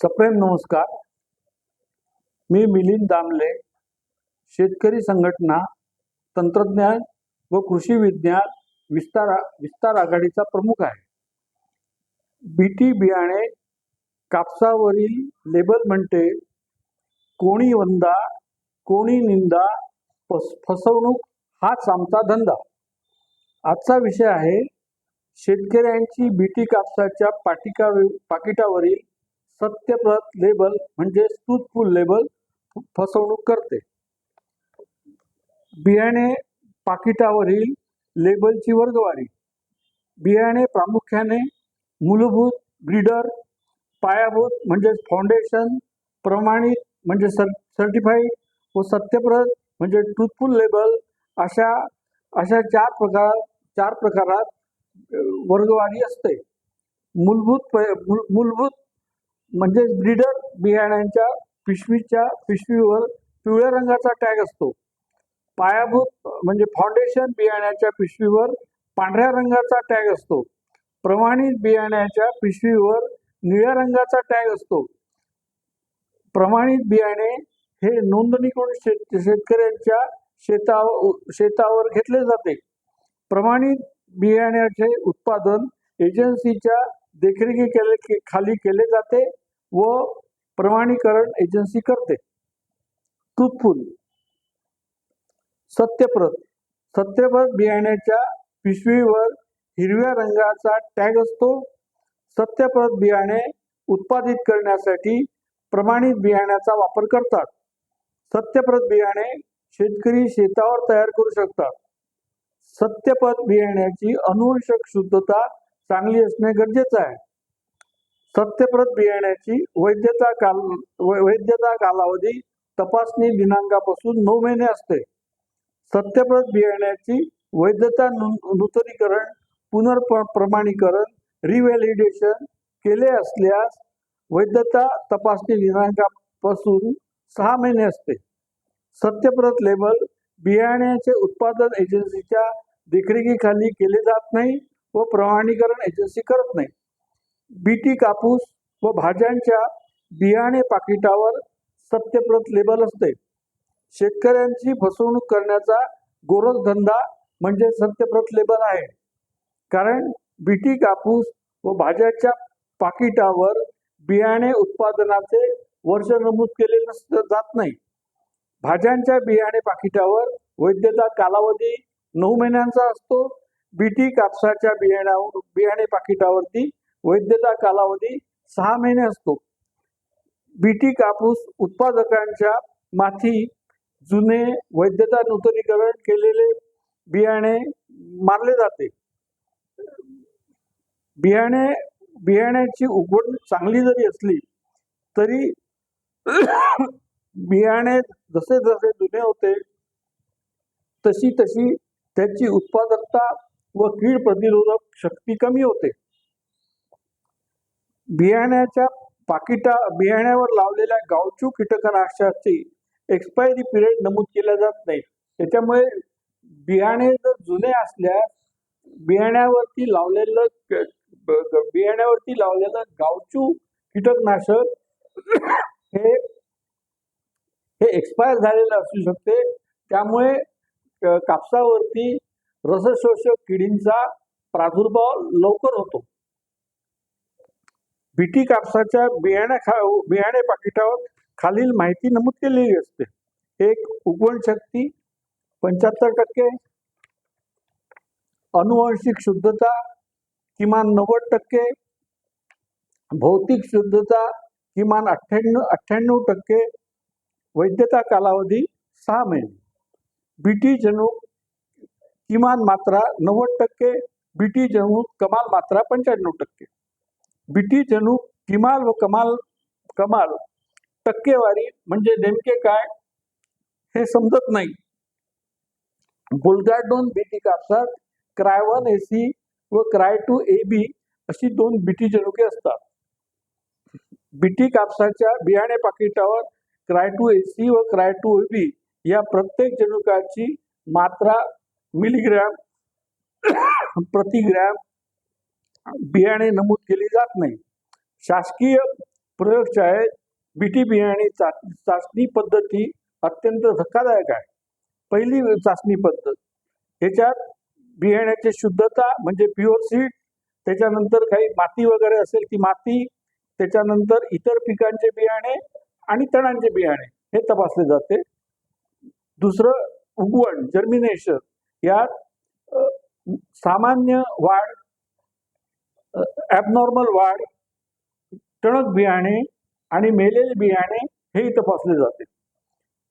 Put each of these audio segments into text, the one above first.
सप्रेम नमस्कार. मी मिलिंद दामले शेतकरी संघटना तंत्रज्ञान व कृषी विज्ञान विस्तार विस्तार आघाडीचा प्रमुख आहे. बी टी बियाणे कापसावरील लेबल म्हणते कोणी वंदा कोणी निंदा फस फसवणूक हाच आमचा धंदा. आजचा विषय आहे शेतकऱ्यांची बीटी कापसाच्या पाटिका पाकिटावरील सत्यप्रत लेबल म्हणजे ट्रूथफुल लेबल फसवणूक करते. बियाणे पाकिटावरील लेबलची वर्गवारी. बियाणे प्रामुख्याने मूलभूत ब्रीडर पायाभूत म्हणजेच फाउंडेशन प्रमाणित म्हणजे सर सर्टिफाईड व सत्यप्रत म्हणजे ट्रूथफुल लेबल अशा अशा चार प्रकार चार प्रकारात वर्गवारी असते. मूलभूत प- मूलभूत म्हणजे ब्रीडर बियाण्यांच्या पिशवीच्या पिशवीवर पिवळ्या रंगाचा टॅग असतो. पायाभूत म्हणजे फाउंडेशन बियाण्याच्या पिशवीवर पांढऱ्या रंगाचा टॅग असतो. प्रमाणित बियाण्याच्या पिशवीवर निळ्या रंगाचा टॅग असतो. प्रमाणित बियाणे हे नोंदणीकडून शेत शेतकऱ्यांच्या शेता शेतावर घेतले जाते. प्रमाणित बियाण्याचे उत्पादन एजन्सीच्या देखरेखी केले के- खाली केले जाते व प्रमाणीकरण एजन्सी करते. ट्रूथफुल सत्यप्रत. सत्यप्रत बियाण्याच्या पिशवीवर हिरव्या रंगाचा टॅग असतो. सत्यप्रत बियाणे उत्पादित करण्यासाठी प्रमाणित बियाण्याचा वापर करतात. सत्यप्रत बियाणे शेतकरी शेतावर तयार करू शकतात. सत्यपथ बियाण्याची अनुवंशक शुद्धता चांगली असणे गरजेचं आहे. सत्यप्रत बियाण्याची वैधता काल वै- वैधता कालावधी तपासणी दिनांकापासून नऊ महिने असते. सत्यप्रत बियाण्याची वैधता नु- नूतनीकरण पुनर्प्रमाणीकरण रिव्हॅलिडेशन केले असल्यास वैधता तपासणी दिनांकापासून सहा महिने असते. सत्यप्रत लेबल बियाण्याचे उत्पादन एजन्सीच्या देखरेखीखाली केले जात नाही. व प्रमाणीकरण एजन्सी करत नाही. बीटी कापूस व भाज्यांच्या बियाणे पाकिटावर सत्यप्रत लेबल असते. शेतकऱ्यांची फसवणूक करण्याचा गोरखधंदा म्हणजे सत्यप्रत लेबल आहे. कारण बीटी कापूस व भाज्याच्या पाकिटावर बियाणे उत्पादनाचे वर्ष नमूद केले नस जात नाही. भाज्यांच्या बियाणे पाकिटावर वैधता कालावधी नऊ महिन्यांचा असतो बीटी कापसाच्या बियाण्यावर बियाणे पाकिटावरती वैधता कालावधी सहा महिने असतो. बीटी कापूस उत्पादकांच्या माथी जुने वैधता नूतनीकरण केलेले बियाणे मारले जाते. बियाणे बियाण्याची उगवण चांगली जरी असली तरी बियाणे जसे जसे जुने होते तशी तशी त्याची उत्पादकता व कीड प्रतिरोधक शक्ती कमी होते. बियाण्याच्या पाकिटा बियाण्यावर लावलेल्या गावचू कीटकनाशकाची एक्सपायरी पिरियड नमूद केल्या जात नाही. त्याच्यामुळे बियाणे जर जुने असल्यास बियाण्यावरती लावलेलं बियाण्यावरती लावलेलं गावचू कीटकनाशक हे हे एक्सपायर झालेलं असू शकते. त्यामुळे कापसावरती रसशोषक किडींचा प्रादुर्भाव लवकर होतो. बीटी कापसाच्या बियाण्या खा बियाणे पाकिटावर खालील माहिती नमूद केलेली असते. एक उगवण शक्ती पंच्याहत्तर टक्के अनुवांशिक शुद्धता किमान नव्वद टक्के भौतिक शुद्धता किमान अठ्ठ्याण्णव अठ्ठ्याण्णव टक्के वैधता कालावधी सहा महिने. बीटी जनुक किमान मात्रा नव्वद टक्के बीटी जनुक कमाल मात्रा पंच्याण्णव टक्के. बीटी जनुक किमाल व कमाल कमाल टक्केवारी म्हणजे नेमके काय हे समजत नाही. बुलगार्डोन बीटी कापसात क्राय वन ए सी व क्राय टू ए बी अशी दोन बीटी जनुके असतात. बीटी कापसाच्या बियाणे पाकिटावर क्राय टू ए सी व क्राय टू ए बी या प्रत्येक जनुकाची मात्रा मिलीग्रॅम प्रतिग्रॅम बियाणे नमूद केली जात नाही. शासकीय प्रयोगशाळेत बीटी बियाणे चा चाचणी पद्धती अत्यंत धक्कादायक आहे. पहिली चाचणी पद्धत याच्यात बियाण्याची शुद्धता म्हणजे प्युअर सीड त्याच्यानंतर काही माती वगैरे असेल ती माती त्याच्यानंतर इतर पिकांचे बियाणे आणि तणांचे बियाणे हे तपासले जाते. दुसरं उगवण जर्मिनेशन यात सामान्य वाढ ॲबनॉर्मल वाढ टणक बियाणे आणि मेलेले बियाणे हे तपासले जाते.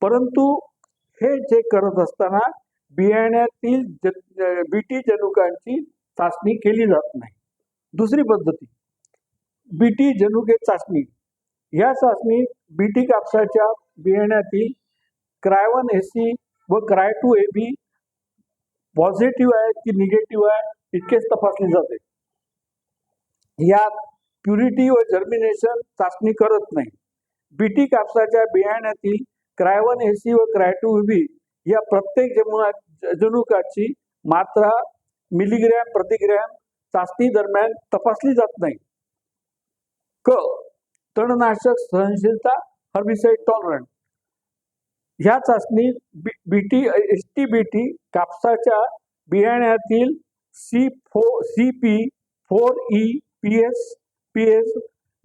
परंतु हे चेक करत असताना बियाण्यातील बीटी जनुकांची चाचणी केली जात नाही. दुसरी पद्धती बीटी जनुके चाचणी. या चाचणीत बीटी कापसाच्या बियाण्यातील क्रायवन एसी व Cry two A B positive आहे की निगेटिव्ह आहे इतकेच तपासली जाते. यात प्युरिटी व जर्मिनेशन चाचणी करत नाही. बीटी कापसाच्या बियाण्यातील क्रायवन एसी व क्रायटू बी या प्रत्येक जमुना जनुकाची मात्रा मिलीग्रॅम प्रतिग्रॅम चाचणी दरम्यान तपासली जात नाही. क तणनाशक सहनशीलता हर्बिसाइड टॉलरंट ह्या चाचणीत B T S T B T कापसाच्या बियाण्यातील सी फो C P four E P S P S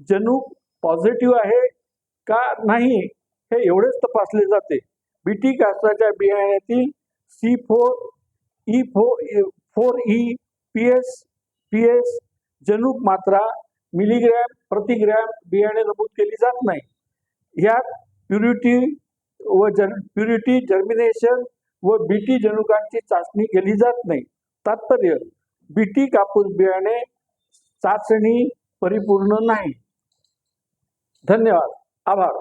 जनुक पॉझिटिव्ह आहे का नाही हे एवढेच तपासले जाते. बी टी कापसाच्या बियाण्यातील सी फोर ई फो four E P S P S जनुक मात्रा मिलीग्रॅम प्रतिग्रॅम बियाणे नमूद केली जात नाही. यात प्युरिटी व जन प्युरिटी जर्मिनेशन व बीटी जनुकांची चाचणी केली जात नाही. तात्पर्य बीटी कापूस बियाणे चाचणी परिपूर्ण नाही. धन्यवाद. आभार.